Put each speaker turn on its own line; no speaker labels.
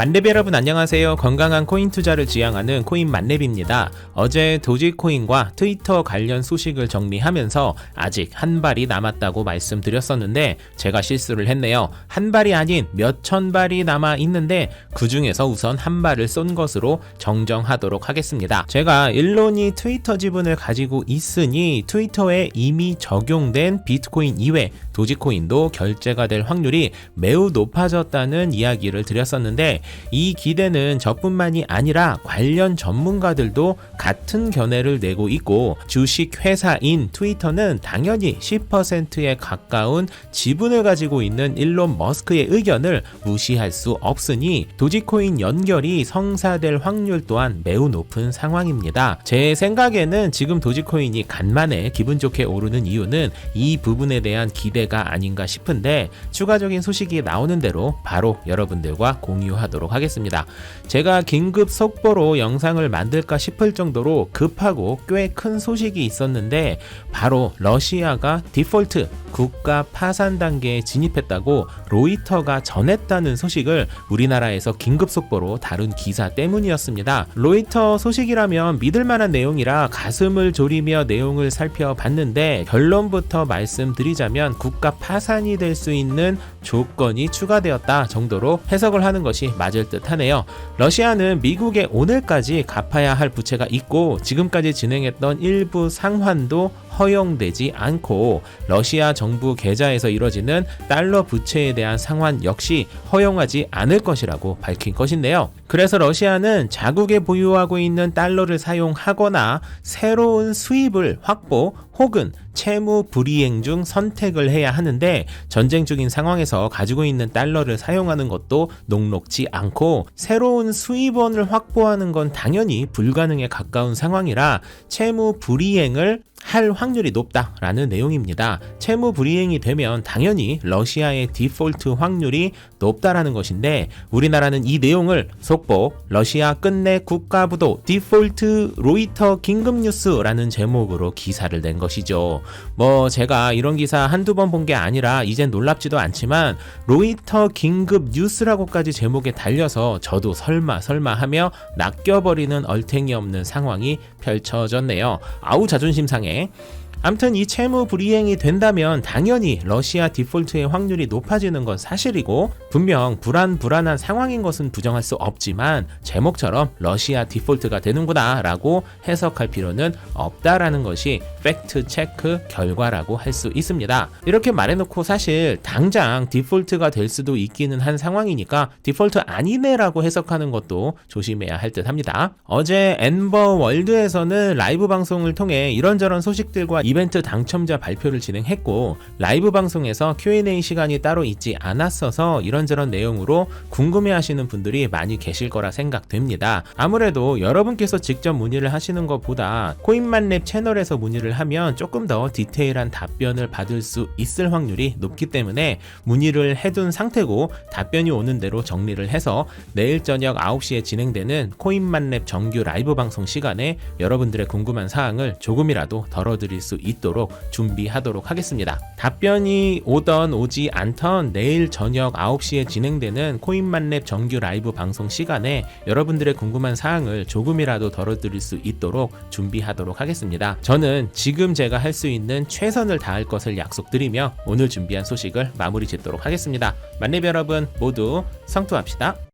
만렙 여러분 안녕하세요. 건강한 코인 투자를 지향하는 코인 만렙입니다. 어제 도지코인과 트위터 관련 소식을 정리하면서 아직 한 발이 남았다고 말씀드렸었는데 제가 실수를 했네요. 한 발이 아닌 몇 천 발이 남아 있는데 그 중에서 우선 한 발을 쏜 것으로 정정하도록 하겠습니다. 제가 일론이 트위터 지분을 가지고 있으니 트위터에 이미 적용된 비트코인 이외 도지코인도 결제가 될 확률이 매우 높아졌다는 이야기를 드렸었는데 이 기대는 저뿐만이 아니라 관련 전문가들도 같은 견해를 내고 있고 주식 회사인 트위터는 당연히 10%에 가까운 지분을 가지고 있는 일론 머스크의 의견을 무시할 수 없으니 도지코인 연결이 성사될 확률 또한 매우 높은 상황입니다. 제 생각에는 지금 도지코인이 간만에 기분 좋게 오르는 이유는 이 부분에 대한 기대가 아닌가 싶은데 추가적인 소식이 나오는 대로 바로 여러분들과 공유하도록 하겠습니다. 제가 긴급 속보로 영상을 만들까 싶을 정도로 급하고 꽤 큰 소식이 있었는데 바로 러시아가 디폴트 국가 파산 단계에 진입했다고 로이터가 전했다는 소식을 우리나라에서 긴급 속보로 다룬 기사 때문이었습니다. 로이터 소식이라면 믿을 만한 내용이라 가슴을 졸이며 내용을 살펴봤는데 결론부터 말씀드리자면 국가 파산이 될 수 있는 조건이 추가되었다 정도로 해석을 하는 것이 맞을 듯 하네요. 러시아는 미국에 오늘까지 갚아야 할 부채가 있고 지금까지 진행했던 일부 상환도 허용되지 않고 러시아 정부 계좌에서 이뤄지는 달러 부채에 대한 상환 역시 허용하지 않을 것이라고 밝힌 것인데요. 그래서 러시아는 자국에 보유하고 있는 달러를 사용하거나 새로운 수입을 확보 혹은 채무 불이행 중 선택을 해야 하는데 전쟁 중인 상황에서 가지고 있는 달러를 사용하는 것도 녹록지 않고 새로운 수입원을 확보하는 건 당연히 불가능에 가까운 상황이라 채무 불이행을 할 확률이 높다라는 내용입니다. 채무 불이행이 되면 당연히 러시아의 디폴트 확률이 높다라는 것인데 우리나라는 이 내용을 속보 러시아 끝내 국가부도 디폴트 로이터 긴급 뉴스라는 제목으로 기사를 낸 것이죠. 뭐 제가 이런 기사 한두 번 본 게 아니라 이젠 놀랍지도 않지만 로이터 긴급 뉴스라고까지 제목에 달려서 저도 설마 설마 하며 낚여버리는 얼탱이 없는 상황이 펼쳐졌네요. 아우 자존심 상해. Okay. 암튼 이 채무 불이행이 된다면 당연히 러시아 디폴트의 확률이 높아지는 건 사실이고 분명 불안 불안한 상황인 것은 부정할 수 없지만 제목처럼 러시아 디폴트가 되는구나 라고 해석할 필요는 없다라는 것이 팩트 체크 결과라고 할 수 있습니다. 이렇게 말해놓고 사실 당장 디폴트가 될 수도 있기는 한 상황이니까 디폴트 아니네라고 해석하는 것도 조심해야 할 듯 합니다. 어제 엠버 월드에서는 라이브 방송을 통해 이런저런 소식들과 이벤트 당첨자 발표를 진행했고 라이브 방송에서 Q&A 시간이 따로 있지 않았어서 이런저런 내용으로 궁금해 하시는 분들이 많이 계실 거라 생각됩니다. 아무래도 여러분께서 직접 문의를 하시는 것보다 코인만랩 채널에서 문의를 하면 조금 더 디테일한 답변을 받을 수 있을 확률이 높기 때문에 문의를 해둔 상태고 답변이 오는 대로 정리를 해서 내일 저녁 9시에 진행되는 코인만랩 정규 라이브 방송 시간에 여러분들의 궁금한 사항을 조금이라도 덜어드릴 수 있도록 준비하도록 하겠습니다. 답변이 오던 오지 않던 내일 저녁 9시에 진행되는 코인만랩 정규 라이브 방송 시간에 여러분들의 궁금한 사항을 조금이라도 덜어드릴 수 있도록 준비하도록 하겠습니다. 저는 지금 제가 할 수 있는 최선을 다할 것을 약속드리며 오늘 준비한 소식을 마무리 짓도록 하겠습니다. 만렙 여러분 모두 성투합시다.